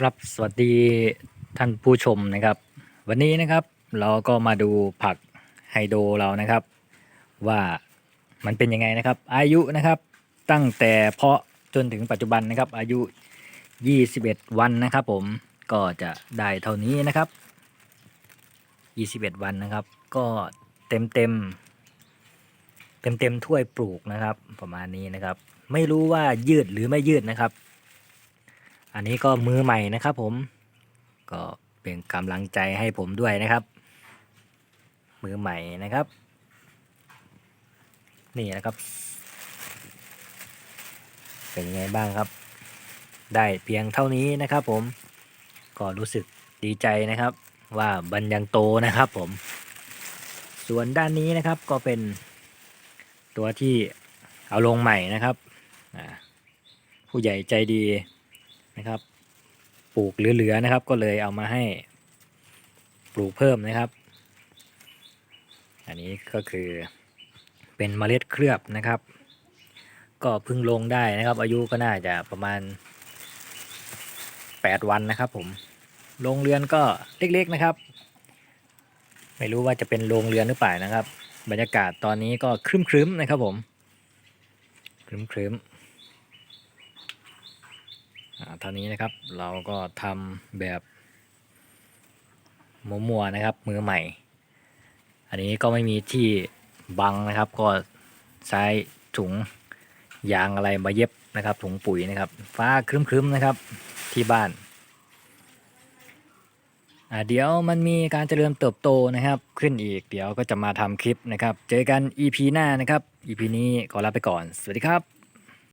ครับสวัสดีท่านผู้ชมนะครับ วันนี้นะครับเราก็มาดูผักไฮโดรเรานะครับ ว่ามันเป็นยังไงนะครับ อายุนะครับตั้งแต่เพาะจนถึงปัจจุบันนะครับ อายุ 21 วันนะครับ ผมก็จะได้เท่านี้นะครับ 21 วันนะครับ ก็เต็มเต็มเต็มเต็มถ้วยปลูกนะครับ ประมาณนี้นะครับ ไม่รู้ว่ายืดหรือไม่ยืดนะครับ อันนี้ก็มือใหม่นะครับผม ก็เป็นกำลังใจให้ผมด้วยนะครับ มือใหม่นะครับ นี่นะครับ เป็นยังไงบ้างครับ ได้เพียงเท่านี้นะครับผม ก็รู้สึกดีใจนะครับว่าบันยังโตนะครับผม ส่วนด้านนี้นะครับก็เป็นตัวที่เอาลงใหม่นะครับ ผู้ใหญ่ใจดี นะครับ ปลูกเหลือๆนะครับ ก็เลยเอามาให้ปลูกเพิ่มนะครับ อันนี้ก็คือเป็นเมล็ดเคลือบนะครับ ก็พึ่งลงได้นะครับ อายุก็น่าจะประมาณ 8 วันนะครับ ผมโรงเรือนก็เล็กๆนะครับ ไม่รู้ว่าจะเป็นโรงเรือนหรือเปล่านะครับ บรรยากาศตอนนี้ก็ครึ้มๆนะครับผมครึ้มๆ อ่าเท่านี้นะครับเราก็ทำแบบมัวๆนะครับ มือใหม่ อันนี้ก็ไม่มีที่บังนะครับ ก็ใช้ถุงยางอะไรมาเย็บนะครับ ถุงปุ๋ยนะครับ ฟ้าครึ้มๆนะครับที่บ้านเดี๋ยวมันมีการเจริญเติบโตนะครับ ขึ้นอีก เดี๋ยวก็จะมาทำคลิปนะครับ เจอกัน EP หน้านะครับ EP นี้ขอลาไปก่อน สวัสดีครับ